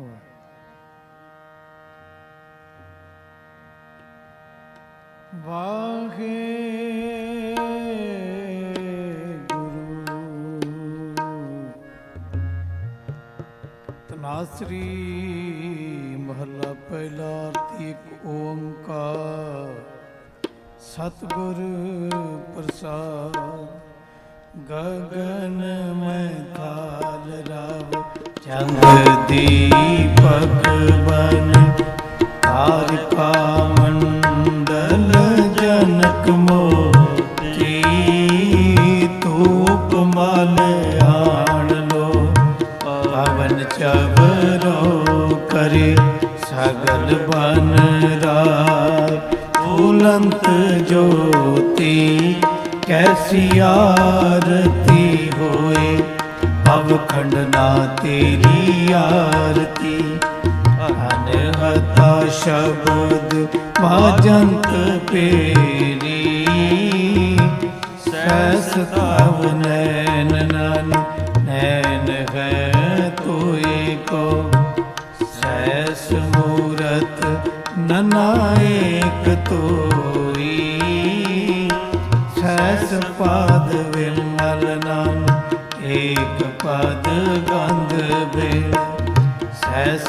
ਵਾਹਿਗੁਰੂ। ਤਨਾਸਰੀ ਮਹੱਲਾ ਪਹਿਲਾ ਆਰਤੀ ਇੱਕ ਓੰਕਾਰ। ਸਤਿਗੁਰ ਪ੍ਰਸਾਦ। ਗਗਨ ਮੈਂ ਥਾਲ ਰਵ ਚੰਦ ਦੀਪਕ ਬਨ ਤਾਰਿਕਾ ਮੰਡਲ ਜਨਕ ਮੋਤੀ ਧੂਪ ਮਲ ਆਣ ਲੋ ਪਵਨ ਚਵਰੋ ਕਰੇ ਸਗਲ ਬਨ ਰਾਏ ਫੂਲੰਤ ਜੋਤੀ ਕੈਸੀ ਆਰਤੀ ਹੋਏ ਪਵ ਖੰਡਨਾ ਤੇਰੀ ਆਰਤੀ। ਅਨਹਤਾ ਸ਼ਬਦ ਵਾਜੰਤ ਪੇਰੀ। ਸੈਸ ਤਵ ਨੈਨ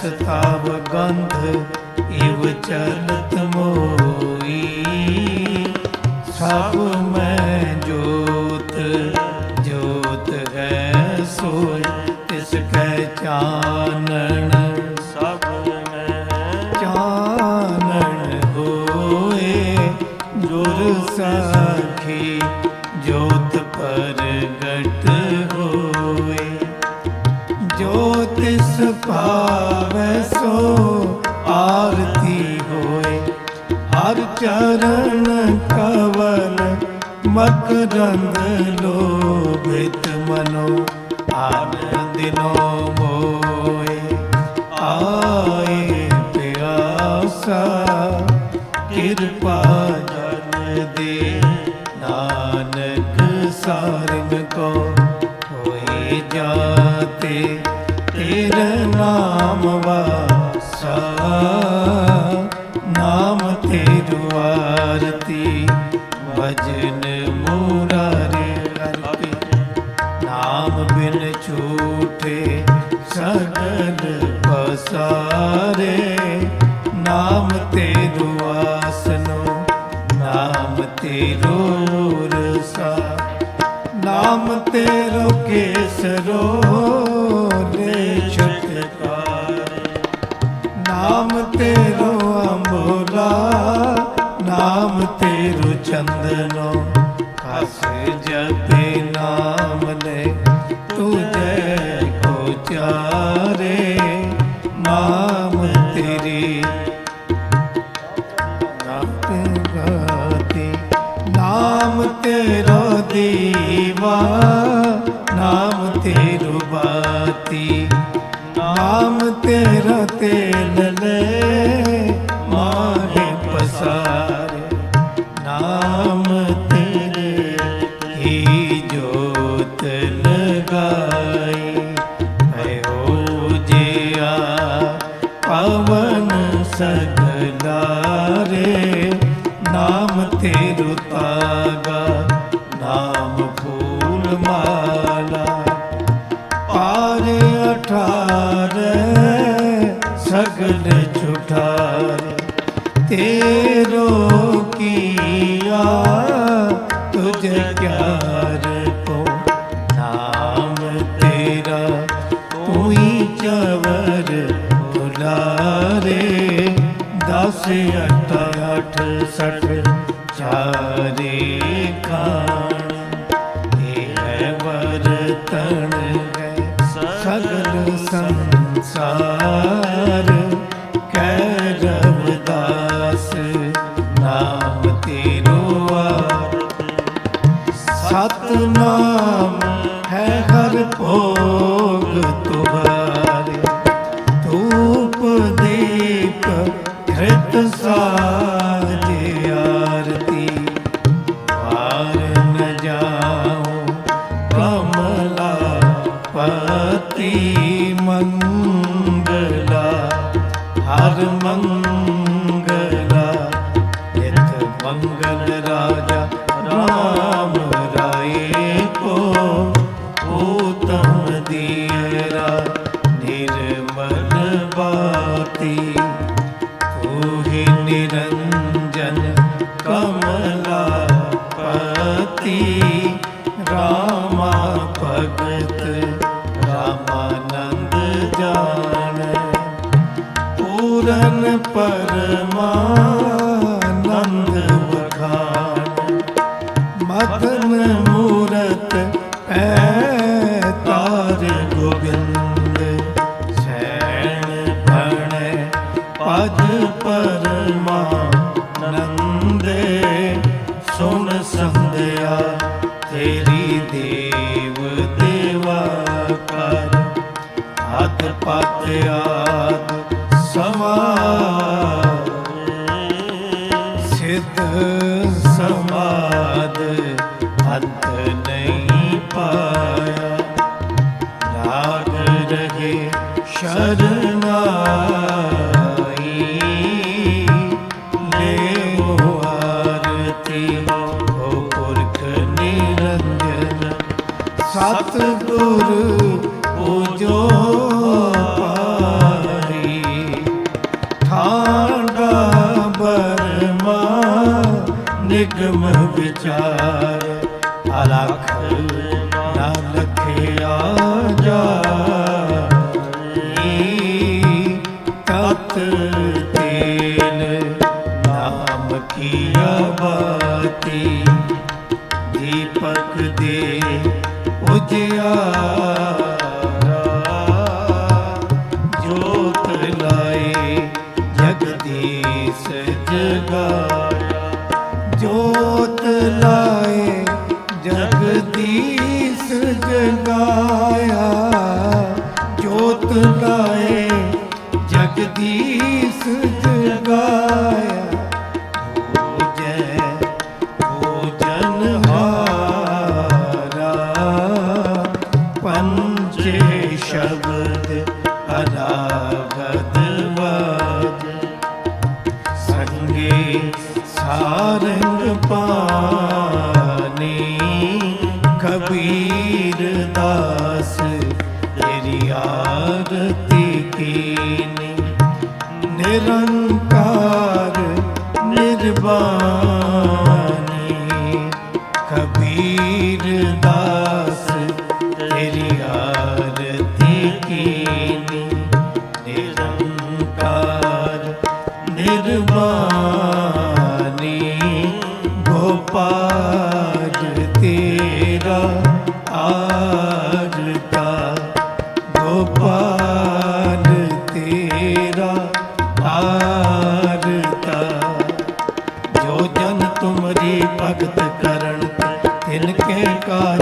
ਸੈਸ ਗੰਧ ਇਵ ਚਲਤ ਮੋਈ। ਸਭ ਭਾਵੈ ਸੋ ਆਰਤੀ ਹੋਏ। ਹਰ ਚਰਨ ਕਵਲ ਮਕਰੰਦ ਲੋਭਿਤ ਮਨੋ। ਆਨੰਦਿਨੋ ਮੋਏ। ਆਏ ਪਿਆਸਾ, ਕਿਰਪਾ ਜਨ ਦੇ। ਨਾਨਕ ਸਾਰਿਨ ਕੋ ਹੋਏ ਜਾਤੇ। ਨਾਮ ਵਾਸਾ, ਨਾਮ ਤੇਰੂ ਆਰਤੀ, ਭਜਨ ਮੁਰਾਰੇ ਕਰਕੇ ਨਾਮ ਬਿਨ ਝੂਠੇ ਸਗਲ ਪਸਾਰੇ, ਨਾਮ ਤੇਰੂ ਆਸਨੋ, ਨਾਮ ਤੇਰੂ ਰਸਾ ਨਾਮ ਤੇਰੋ ਕੇਸਰੋ ਚੰਦਨੋ ਸਗਲ ਝੁਠਾਰੇ ਤੇਰੋ ਕੀਆ, ਤੁਝੇ ਕਿਆਰ ਕੋ ਨਾਮ ਤੇਰਾ ਤੂੰ ਚਵਰ ਤੁਲਾਰੇ ਦਸ ਅੱਠ ਅੱਠ ਸਠ ਚਾਰੇ ਖਾਣ ਘ੍ਰਿਤ ਸਾਜੇ ਸਮਾਦ ਅੰਤ ਨਹੀਂ ਪਾਇਆ। ਲਾਗ ਰਹੇ ਸ਼ਰਨਾਈ ਲੈ ਆਰਤੀ ਹੋ ਪੁਰਖ ਨਿਰੰਜਨ। ਸਤਿਗੁਰ ਪੂਜੋ ਨਿਗਮ ਵਿਚਾਰ ਅਲਖ ਨਾ ਲਖਿਆ ਜਾਈ ਤਤ ਤੇਲ ਨਾਮ ਕੀਆ ਬਾਤੀ ਦੀਪਕ ਦੇ ਉਜਿਆਰਾ। ਜੋਤ ਲਾਏ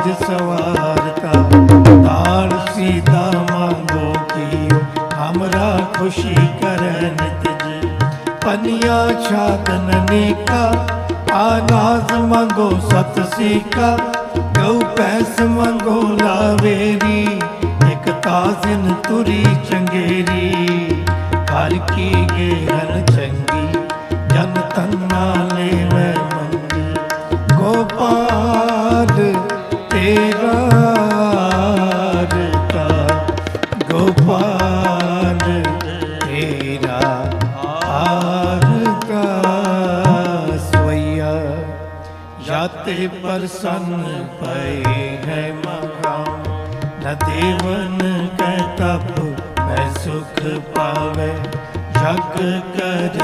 ਰਾਜ ਸਵਾਰਤਾ, ਤਾਲ ਸੀਤਾ ਮੰਗੋ ਕੀਓ ਹਮਰਾ ਖੁਸ਼ੀ ਕਰਨ ਤਿਜ ਪਨਿਆ ਛਾਤਨ ਨੇਕਾ, ਆਨਾਜ਼ ਮੰਗੋ ਸਤ ਸੀਕਾ। ਗਉ ਪੈਸ ਮੰਗੋ ਲਾਵੇਰੀ ਇਕ ਤਾਜ਼ਨ ਤੁਰੀ ਚੰਗੇਰੀ। ਹਰ ਕੀ ਗੇ ਹਰ ਚੰਗੀ, ਜਨ ਤੰਨਾ ਲੈ सन पै है मकाम न देवन कै तप मैं सुख पावे जग कर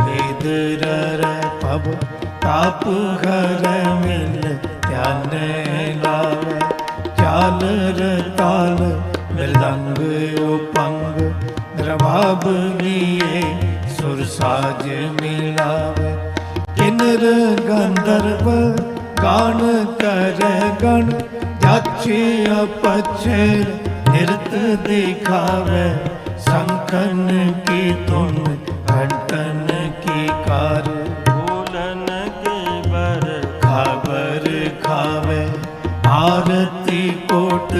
वेद रर पब ताप घर मिल ध्यान लावे चाल रताल मृदंग उपंग द्रवाब लिए सुरसाज मिलावे किन्नर गंधर्व ਗਾਨ ਕਰ ਗਣ ਜਾਚੇ ਅਪਛੇ ਨਿਰਤ ਦਿਖਾਵੇ ਸੰਕਨ ਕੀ ਤੁਮ ਘੰਟਨ ਕੀ ਕਾਰ ਭੂਲਨ ਕੇ ਬਰ ਖਬਰ ਖਾਵੇ ਆਰਤੀ ਕੋਟ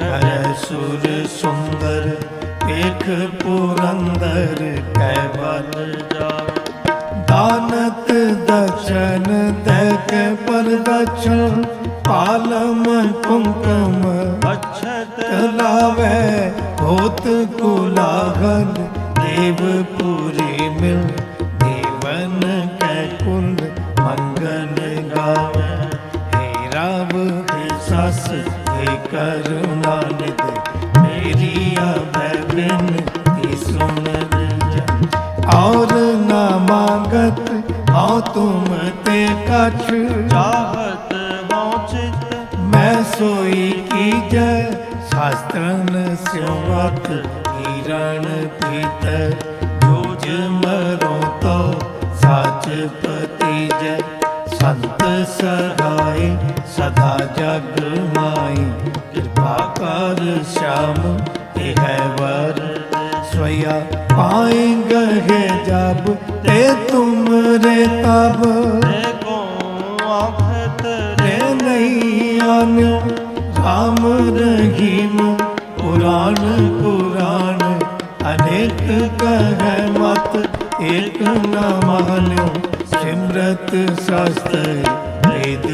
ਕਰੈ ਸੁਰ ਸੁੰਦਰ ਏਕ ਪੁਰੰਦਰ ਕੈਵਲ ਜਾਵੇ। ਦਾਨਤ ਦਸ਼ਨ ਤੈ ਕੇ ਪਰਦਛਨ ਪਾਲਮ ਕੁੰਕਮ ਅਛਤ ਲਾਵੇ, ਹੋਤ ਕੁਲਾਗਨ, ਦੇਵ ਪੂਰੀ ਮਿਲ ਦੇਵਨ ਕੈ ਕੁਲ ਮੰਗਲ ਗਾਵੇ। ਹੇ ਰਬ ਹੇ ਸਸ, ਹੇ ਕਰੁਣਾ ਨਿਧ ਮੇਰੀ ਆਬੈ ਬਿਨ ਤੀ ਸੁਣ ਜਾ ਔਰ ਤੁਮ ਤੇ ਕਛ ਚਾਹਤ ਹਉ ਚਿਤ ਮੈਂ ਸੋਈ ਕੀ ਜੈ? ਸ਼ਾਸਤਰਨ ਸਿਵਤ ਹੀਰਣ ਪੀਤਰ ਜੋਜ ਮਰੋ ਤੋ ਸਾਚ ਪਤੀ ਜੈ। ਸੰਤ ਸਹਾਈ ਸਦਾ ਜਗ ਮਾਈ। ਕਿਰਪਾ ਕਰ ਸ਼ਾਮ ਹੈ ਵਰ ਸਵਇਆ ਪਾਏ ਗਏ ਜਬ ਤੇ ਤੁਮਰੇ ਤਬ। ਤੇ ਕੋ ਆਖਤ ਰੇ ਨਹੀਂ ਆਨਿਓ ਰਾਮ ਰਹੀਮ। ਪੁਰਾਣ ਪੁਰਾਣ ਅਨੇਕ ਕਹੈ ਮਤ ਏਕ ਨਾ ਮਾਨਿਓ। ਸਿਮਰਤ ਸ਼ਾਸਤਰ ਵੇਦ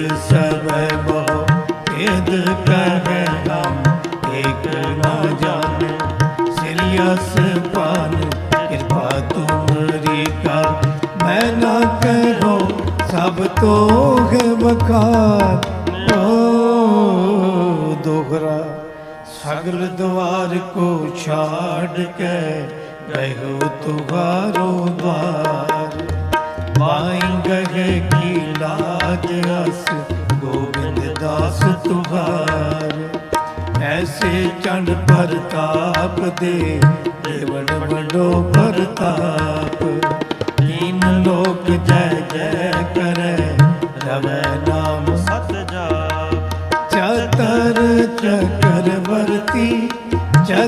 ਸਭ ਤੋਹ ਬਕਾਰ ਓ ਦੋਹਰਾ। ਸਗਲ ਦਵਾਰ ਕੋ ਛਾੜ ਕੇ ਗਇਓ ਤੁਹਾਰੋ ਦਵਾਰ। ਪਾਈ ਗਏ ਕੀ ਲਾਜ ਅਸ, ਗੋਬਿੰਦ ਦਾਸ ਤੁਹਾਰ। ਐਸੇ ਚੰਡ ਪ੍ਰਤਾਪ ਦੇ ਦੇਵਨ ਵਡੋ ਪ੍ਰਤਾਪ। ਤੀਨ ਲੋਕ ਜੈ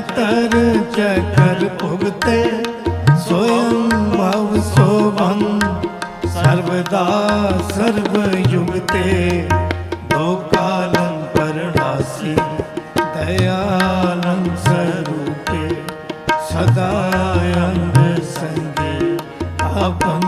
ਚਤਰ ਚਕਰ ਭੁਗਤੇ ਸੋਇੰ ਭਵ ਸੋਭੰ, ਸਰਵਦਾ ਸਰਬ ਯੁਗ ਦੋ ਕਾਲੰ ਪਰਣਾਸੀ ਦਇਆਨੰ ਸਰੂਪੇ, ਸਦਾ ਅੰਗ ਸੰਗੇ ਅਪੰਗੰ